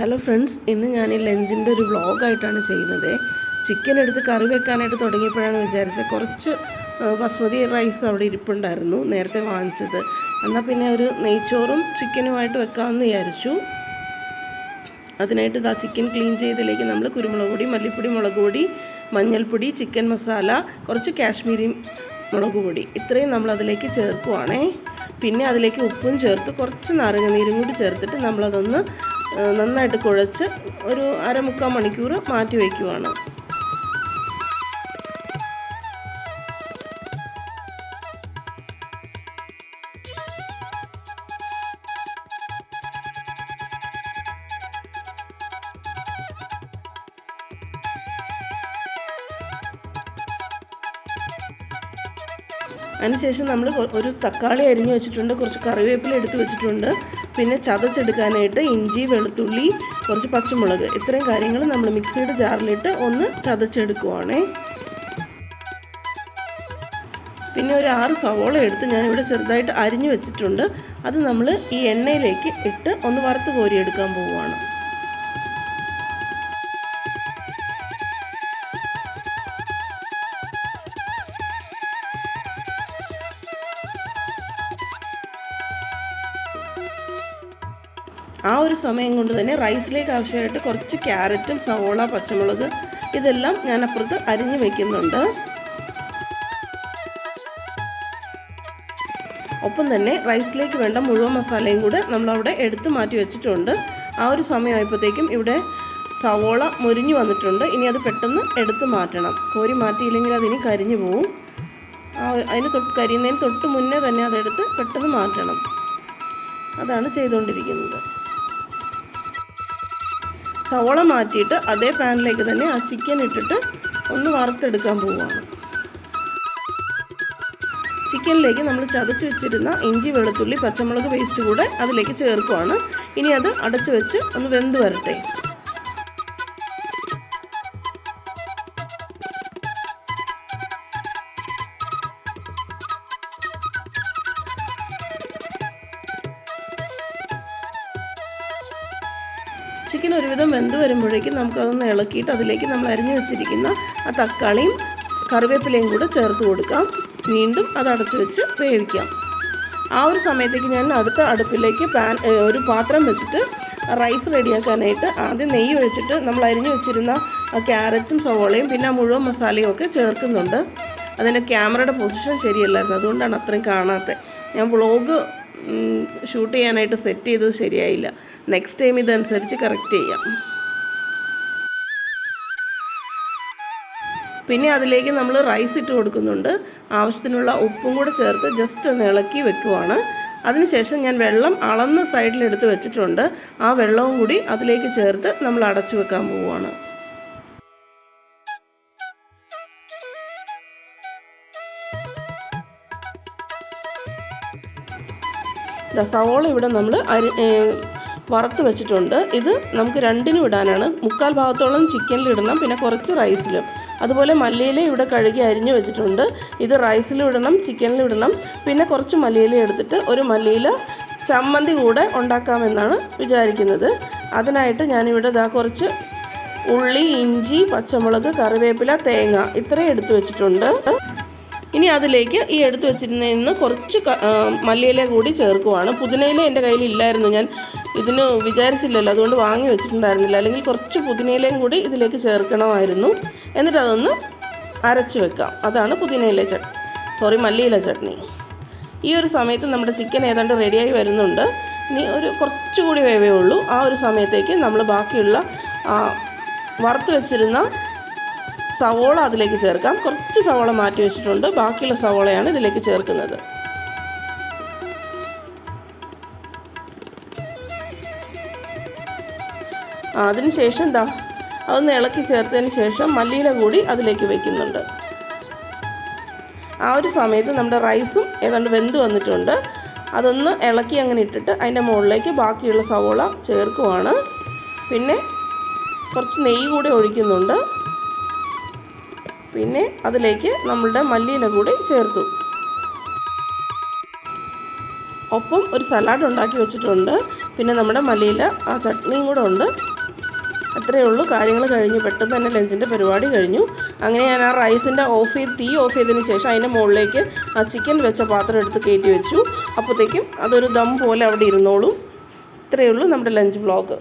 Hello friends ഇന്ന് ഞാൻ ഈ ലഞ്ചിന്റെ ഒരു വ്ളോഗായിട്ടാണ് ചെയ്യുന്നത്. ചിക്കൻ എടുത്ത് കറി വെക്കാനായിട്ട് തുടങ്ങിയപ്പോഴാണ് വിചാരിച്ചത് കുറച്ച് ബസ്മതി റൈസ് അവിടെ ഇരിപ്പുണ്ടായിരുന്നു നേരത്തെ വാങ്ങിച്ചത്. എന്നാൽ പിന്നെ ഒരു നെയ്ച്ചോറും ചിക്കനുമായിട്ട് വെക്കാമെന്ന് വിചാരിച്ചു. അതിനായിട്ട് ഇതാ ചിക്കൻ ക്ലീൻ ചെയ്തതിലേക്ക് നമ്മൾ കുരുമുളക് പൊടി മല്ലിപ്പൊടി മുളക് പൊടി മഞ്ഞൾപ്പൊടി ചിക്കൻ മസാല കുറച്ച് കാശ്മീരി മുളക് പൊടി. ഇത്രയും നമ്മൾ അതിലേക്ക് ചേർക്കുവാണേ. പിന്നെ അതിലേക്ക് ഉപ്പും ചേർത്ത് കുറച്ച് നാരങ്ങ നീരും കൂടി ചേർത്തിട്ട് നമ്മളതൊന്ന് നന്നായിട്ട് കുഴച്ച് ഒരു അരമുക്കാൽ മണിക്കൂർ മാറ്റി വയ്ക്കുവാണ്. അതിനുശേഷം നമ്മൾ ഒരു തക്കാളി അരിഞ്ഞു വെച്ചിട്ടുണ്ട് കുറച്ച് കറിവേപ്പില എടുത്ത് വെച്ചിട്ടുണ്ട്. പിന്നെ ചതച്ചെടുക്കാനായിട്ട് ഇഞ്ചി വെളുത്തുള്ളി കുറച്ച് പച്ചമുളക് ഇത്രയും കാര്യങ്ങൾ നമ്മൾ മിക്സിയുടെ ജാറിലിട്ട് ഒന്ന് ചതച്ചെടുക്കുവാണേ. പിന്നെ ഒരു ആറ് സവോള എടുത്ത് ഞാനിവിടെ ചെറുതായിട്ട് അരിഞ്ഞു വെച്ചിട്ടുണ്ട്. അത് നമ്മൾ ഈ എണ്ണയിലേക്ക് ഇട്ട് ഒന്ന് വറുത്ത് കോരിയെടുക്കാൻ പോവുകയാണ്. ആ ഒരു സമയം കൊണ്ട് തന്നെ റൈസിലേക്ക് ആവശ്യമായിട്ട് കുറച്ച് ക്യാരറ്റും സവോള പച്ചമുളക് ഇതെല്ലാം ഞാൻ അപ്പുറത്ത് അരിഞ്ഞ് വയ്ക്കുന്നുണ്ട് ഒപ്പം തന്നെ റൈസിലേക്ക് വേണ്ട മുഴുവൻ മസാലയും കൂടെ നമ്മളവിടെ എടുത്ത് മാറ്റി വെച്ചിട്ടുണ്ട്. ആ ഒരു സമയമായപ്പോഴത്തേക്കും ഇവിടെ സവോള മുരിഞ്ഞു വന്നിട്ടുണ്ട്. ഇനി അത് പെട്ടെന്ന് എടുത്ത് മാറ്റണം. കോരി മാറ്റിയില്ലെങ്കിൽ അതിനി കരിഞ്ഞു പോവും. അതിന് തൊട്ട് കരിയുന്നതിന് തൊട്ട് മുന്നേ തന്നെ അതെടുത്ത് പെട്ടെന്ന് മാറ്റണം. അതാണ് ചെയ്തുകൊണ്ടിരിക്കുന്നത്. സവോള മാറ്റിയിട്ട് അതേ പാനിലേക്ക് തന്നെ ആ ചിക്കൻ ഇട്ടിട്ട് ഒന്ന് വറുത്തെടുക്കാൻ പോവുകയാണ്. ചിക്കനിലേക്ക് നമ്മൾ ചതച്ച് വെച്ചിരുന്ന ഇഞ്ചി വെളുത്തുള്ളി പച്ചമുളക് പേസ്റ്റ് കൂടെ അതിലേക്ക് ചേർക്കുവാണ്. ഇനി അത് അടച്ചു വെച്ച് ഒന്ന് വെന്ത് വരട്ടെ. ചിക്കൻ ഒരുവിധം വെന്ത് വരുമ്പോഴേക്കും നമുക്കതൊന്ന് ഇളക്കിയിട്ട് അതിലേക്ക് നമ്മൾ അരിഞ്ഞു വെച്ചിരിക്കുന്ന ആ തക്കാളിയും കറിവേപ്പിലയും കൂടെ ചേർത്ത് കൊടുക്കാം. വീണ്ടും അത് അടച്ചു വെച്ച് വേവിക്കാം. ആ ഒരു സമയത്തേക്ക് ഞാൻ അടുത്ത അടുപ്പിലേക്ക് പാൻ ഒരു പാത്രം വെച്ചിട്ട് റൈസ് റെഡിയാക്കാനായിട്ട് ആദ്യം നെയ്യ് ഒഴിച്ചിട്ട് നമ്മൾ അരിഞ്ഞു വെച്ചിരുന്ന ക്യാരറ്റും സവോളയും പിന്നെ മുഴുവൻ മസാലയും ഒക്കെ ചേർക്കുന്നുണ്ട്. അതിന്റെ ക്യാമറയുടെ പൊസിഷൻ ശരിയല്ലായിരുന്നു. അതുകൊണ്ടാണ് അത്രയും കാണാത്തത് ഞാൻ വ്ളോഗ് ഷൂട്ട് ചെയ്യാനായിട്ട് സെറ്റ് ചെയ്തത് ശരിയായില്ല. നെക്സ്റ്റ് ടൈം ഇതനുസരിച്ച് കറക്റ്റ് ചെയ്യാം. പിന്നെ അതിലേക്ക് നമ്മൾ റൈസ് ഇട്ട് കൊടുക്കുന്നുണ്ട്. ആവശ്യത്തിനുള്ള ഉപ്പും കൂടെ ചേർത്ത് ജസ്റ്റ് ഒന്ന് ഇളക്കി വെക്കുവാണ്. അതിനുശേഷം ഞാൻ വെള്ളം അളന്ന് സൈഡിലെടുത്ത് വെച്ചിട്ടുണ്ട്. ആ വെള്ളവും കൂടി അതിലേക്ക് ചേർത്ത് നമ്മൾ അടച്ചു വെക്കാൻ പോവുകയാണ്. സവോള ഇവിടെ നമ്മൾ അരി വറുത്ത് വെച്ചിട്ടുണ്ട്. ഇത് നമുക്ക് രണ്ടിനും ഇടാനാണ്. മുക്കാൽ ഭാഗത്തോളം ചിക്കനിൽ ഇടണം പിന്നെ കുറച്ച് റൈസിലും അതുപോലെ മല്ലിയില ഇവിടെ കഴുകി അരിഞ്ഞു വെച്ചിട്ടുണ്ട്. ഇത് റൈസിലും ഇടണം ചിക്കനിലും ഇടണം. പിന്നെ കുറച്ച് മല്ലിയില എടുത്തിട്ട് ഒരു മല്ലിയില ചമ്മന്തി കൂടെ ഉണ്ടാക്കാമെന്നാണ് വിചാരിക്കുന്നത്. അതിനായിട്ട് ഞാനിവിടെ ഇതാ കുറച്ച് ഉള്ളി ഇഞ്ചി പച്ചമുളക് കറിവേപ്പില തേങ്ങ ഇത്രയും എടുത്തു വെച്ചിട്ടുണ്ട്. ഇനി അതിലേക്ക് ഈ എടുത്തു വെച്ചിരുന്ന കുറച്ച് മല്ലിയില കൂടി ചേർക്കുവാണ്. പുതിനയില എന്റെ കയ്യിൽ ഇല്ലായിരുന്നു. ഞാൻ ഇതിന് വിചാരിച്ചില്ലല്ലോ. അതുകൊണ്ട് വാങ്ങി വെച്ചിട്ടുണ്ടായിരുന്നില്ല. അല്ലെങ്കിൽ കുറച്ച് പുതിനയിലയും കൂടി ഇതിലേക്ക് ചേർക്കണമായിരുന്നു. എന്നിട്ട് അതൊന്ന് അരച്ച് വെക്കാം. അതാണ് പുതിനയില ചട്നി സോറി മല്ലിയില ചട്നി. ഈ ഒരു സമയത്ത് നമ്മുടെ ചിക്കൻ ഏതാണ്ട് റെഡിയായി വരുന്നുണ്ട്. ഇനി ഒരു കുറച്ചുകൂടി വേവേ ഉള്ളൂ. ആ ഒരു സമയത്തേക്ക് നമ്മൾ ബാക്കിയുള്ള വറുത്ത് വെച്ചിരുന്ന സവോള അതിലേക്ക് ചേർക്കാം. കുറച്ച് സവോള മാറ്റി വെച്ചിട്ടുണ്ട്. ബാക്കിയുള്ള സവോളയാണ് ഇതിലേക്ക് ചേർക്കുന്നത്. അതിനുശേഷം ദാ അതൊന്ന് ഇളക്കി ചേർത്തതിന് ശേഷം മല്ലിയില കൂടി അതിലേക്ക് വെക്കുന്നുണ്ട്. ആ ഒരു സമയത്ത് നമ്മുടെ റൈസും ഏതാണ്ട് വെന്ത് വന്നിട്ടുണ്ട്. അതൊന്ന് ഇളക്കി അങ്ങനെ ഇട്ടിട്ട് അതിന്റെ മുകളിലേക്ക് ബാക്കിയുള്ള സവോള ചേർക്കുവാണ്. പിന്നെ കുറച്ച് നെയ്യ് കൂടി ഒഴിക്കുന്നുണ്ട്. പിന്നെ അതിലേക്ക് നമ്മളുടെ മല്ലിയില കൂടി ചേർത്തു. ഒപ്പം ഒരു സലാഡ് ഉണ്ടാക്കി വെച്ചിട്ടുണ്ട്. പിന്നെ നമ്മുടെ മല്ലിയില ആ ചട്നിയും കൂടെ ഉണ്ട്. അത്രയേ ഉള്ളൂ. കാര്യങ്ങൾ കഴിഞ്ഞു. പെട്ടെന്ന് തന്നെ ലഞ്ചിന്റെ പരിപാടി കഴിഞ്ഞു. അങ്ങനെ ഞാൻ ആ റൈസിന്റെ ഓഫ് ചെയ്ത് തീ ഓഫ് ചെയ്തതിന് ശേഷം അതിന്റെ മുകളിലേക്ക് ആ ചിക്കൻ വെച്ച പാത്രം എടുത്ത് കയറ്റി വെച്ചു. അപ്പോഴത്തേക്കും അതൊരു ദം പോലെ അവിടെ ഇരുന്നോളും. ഇത്രയേ ഉള്ളൂ നമ്മുടെ ലഞ്ച് വ്ളോഗ്.